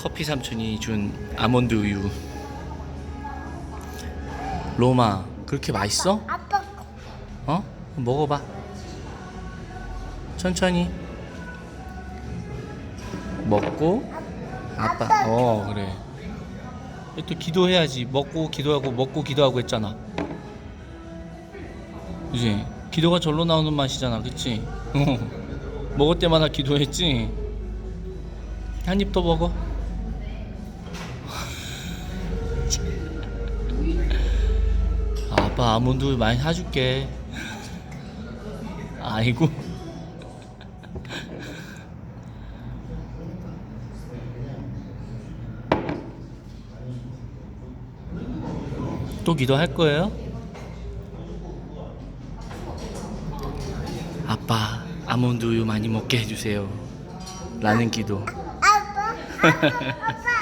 커피 삼촌이 준 아몬드 우유. 로마, 그렇게 맛있어? 아빠 어? 먹어봐. 천천히. 먹고, 아빠, 어, 그래. 또 기도해야지. 먹고 기도하고, 먹고 기도하고 했잖아. 그지? 기도가 절로 나오는 맛이잖아. 그치? 어. 먹을 때마다 기도했지? 한 입 더 먹어. 아빠 아몬드 많이 사줄게. 아이고. 또 기도할 거예요? 아빠 아몬드 우유 많이 먹게 해주세요. 라는 기도. 아빠 아빠 아빠